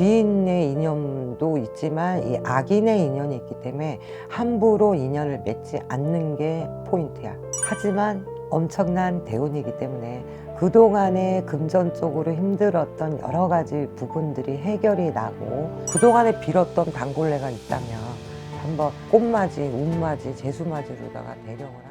귀인의 인연도 있지만 이 악인의 인연이 있기 때문에 함부로 인연을 맺지 않는 게 포인트야. 하지만 엄청난 대운이기 때문에 그동안에 금전적으로 힘들었던 여러 가지 부분들이 해결이 나고 그동안에 빌었던 단골레가 있다면 한번 꽃맞이, 운맞이, 재수맞이로다가 대령을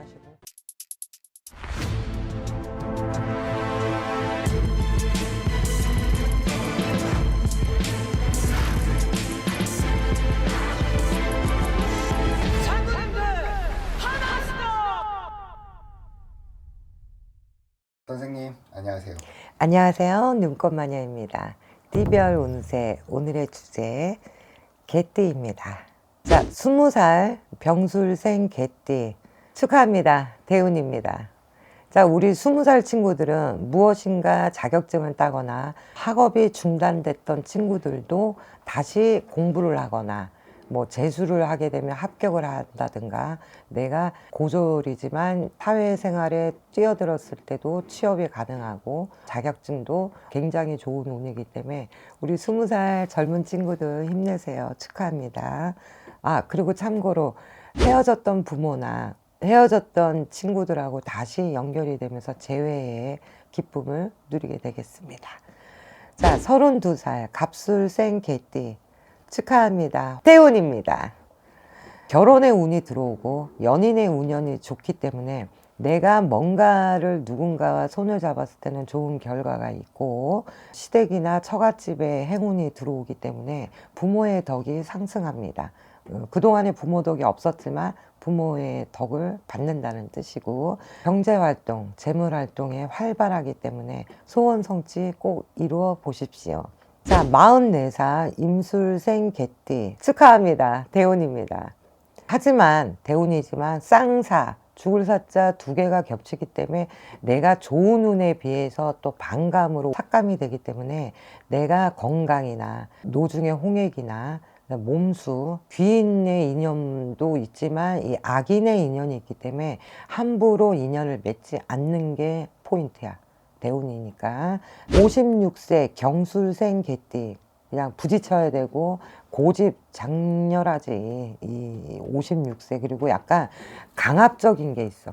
선생님 안녕하세요. 안녕하세요. 눈꽃 마녀입니다. 띠별 운세 오늘의 주제 개띠입니다. 자, 스무 살 병술생 개띠 축하합니다. 대운입니다. 자, 우리 스무 살 친구들은 무엇인가 자격증을 따거나 학업이 중단됐던 친구들도 다시 공부를 하거나 뭐 재수를 하게 되면 합격을 한다든가 내가 고졸이지만 사회생활에 뛰어들었을 때도 취업이 가능하고 자격증도 굉장히 좋은 운이기 때문에 우리 스무 살 젊은 친구들 힘내세요. 축하합니다. 아, 그리고 참고로 헤어졌던 부모나 헤어졌던 친구들하고 다시 연결이 되면서 재회의 기쁨을 누리게 되겠습니다. 자, 32살 갑술생 개띠 축하합니다. 태운입니다. 결혼의 운이 들어오고 연인의 운연이 좋기 때문에 내가 뭔가를 누군가와 손을 잡았을 때는 좋은 결과가 있고 시댁이나 처갓집에 행운이 들어오기 때문에 부모의 덕이 상승합니다. 어, 그동안에 부모 덕이 없었지만 부모의 덕을 받는다는 뜻이고 경제 활동, 재물 활동에 활발하기 때문에 소원 성취 꼭 이루어 보십시오. 자, 44살 임술생 개띠 축하합니다. 대운입니다. 하지만 대운이지만 쌍사 죽을 사자 두 개가 겹치기 때문에 내가 좋은 운에 비해서 또 반감으로 삭감이 되기 때문에 내가 건강이나 노중의 홍액이나 몸수 귀인의 인연도 있지만 이 악인의 인연이 있기 때문에 함부로 인연을 맺지 않는 게 포인트야 대운이니까. 56세 경술생 개띠 그냥 부딪혀야 되고 고집 장렬하지 이 56세. 그리고 약간 강압적인 게 있어.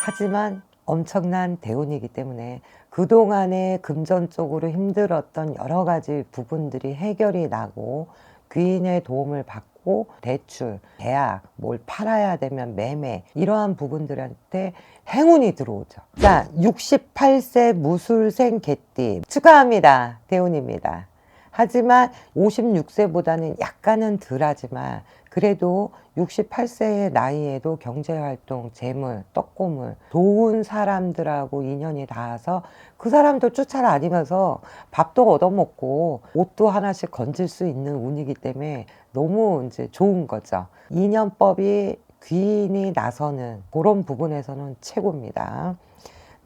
하지만 엄청난 대운이기 때문에 그동안에 금전적으로 힘들었던 여러 가지 부분들이 해결이 나고 귀인의 도움을 받고 대출, 계약, 뭘 팔아야 되면 매매 이러한 부분들한테 행운이 들어오죠. 자, 68세 무술생 개띠 축하합니다. 대운입니다. 하지만 56세보다는 약간은 덜하지만 그래도 68세의 나이에도 경제활동, 재물, 떡고물, 좋은 사람들하고 인연이 닿아서 그 사람들 쫓아다니면서 밥도 얻어먹고 옷도 하나씩 건질 수 있는 운이기 때문에 너무 이제 좋은 거죠. 인연법이 귀인이 나서는 그런 부분에서는 최고입니다.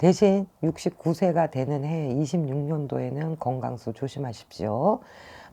대신 69세가 되는 해 26년도에는 건강수 조심하십시오.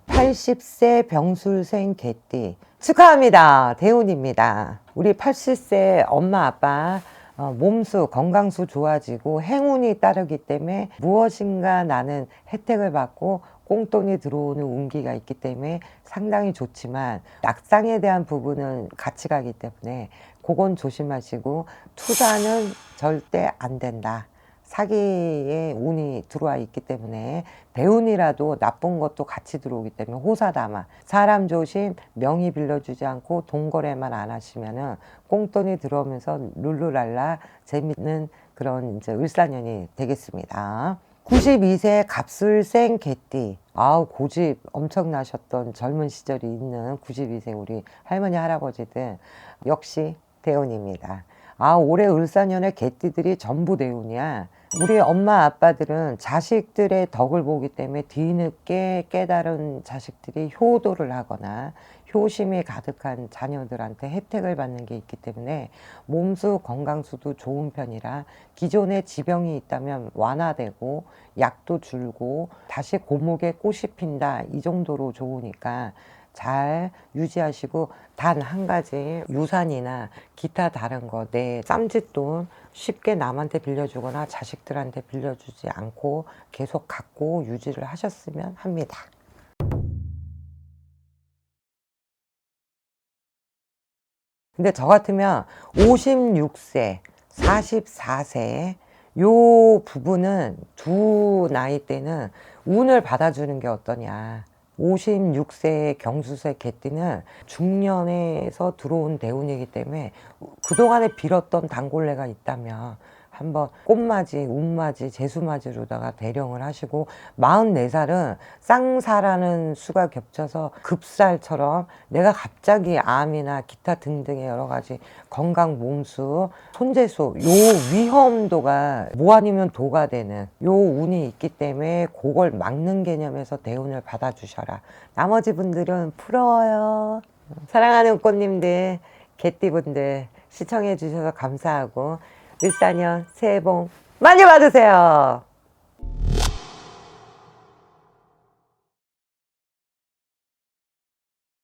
80세 병술생 개띠 축하합니다. 대운입니다. 우리 80세 엄마 아빠 어, 몸수 건강수 좋아지고 행운이 따르기 때문에 무엇인가 나는 혜택을 받고 꽁돈이 들어오는 운기가 있기 때문에 상당히 좋지만 낙상에 대한 부분은 같이 가기 때문에 그건 조심하시고 투자는 절대 안 된다. 사기의 운이 들어와 있기 때문에 대운이라도 나쁜 것도 같이 들어오기 때문에 호사다마 사람 조심 명의 빌려주지 않고 돈거래만 안 하시면은 꽁돈이 들어오면서 룰루랄라 재밌는 그런 이제 을사년이 되겠습니다. 92세 갑술생 개띠. 아우, 고집 엄청나셨던 젊은 시절이 있는 92세 우리 할머니, 할아버지들. 역시 대운입니다. 아, 올해 을사년에 개띠들이 전부 대운이야. 우리 엄마 아빠들은 자식들의 덕을 보기 때문에 뒤늦게 깨달은 자식들이 효도를 하거나 효심이 가득한 자녀들한테 혜택을 받는 게 있기 때문에 몸수 건강수도 좋은 편이라 기존에 지병이 있다면 완화되고 약도 줄고 다시 고목에 꽃이 핀다 이 정도로 좋으니까 잘 유지하시고 단 한 가지 유산이나 기타 다른 거 내 쌈짓돈 쉽게 남한테 빌려주거나 자식들한테 빌려주지 않고 계속 갖고 유지를 하셨으면 합니다. 근데 저 같으면 56세, 44세 요 부분은 두 나이 때는 운을 받아주는 게 어떠냐. 56세 경수세 개띠는 중년에서 들어온 대운이기 때문에 그동안에 빌었던 단골레가 있다면 한번 꽃맞이, 운맞이, 재수맞이로다가 대령을 하시고 44살은 쌍사라는 수가 겹쳐서 급살처럼 내가 갑자기 암이나 기타 등등의 여러 가지 건강 몸수, 손재수 요 위험도가 뭐 아니면 도가 되는 요 운이 있기 때문에 그걸 막는 개념에서 대운을 받아주셔라. 나머지 분들은 부러워요. 사랑하는 꽃님들, 개띠분들 시청해 주셔서 감사하고 을사년 새해 복 많이 받으세요.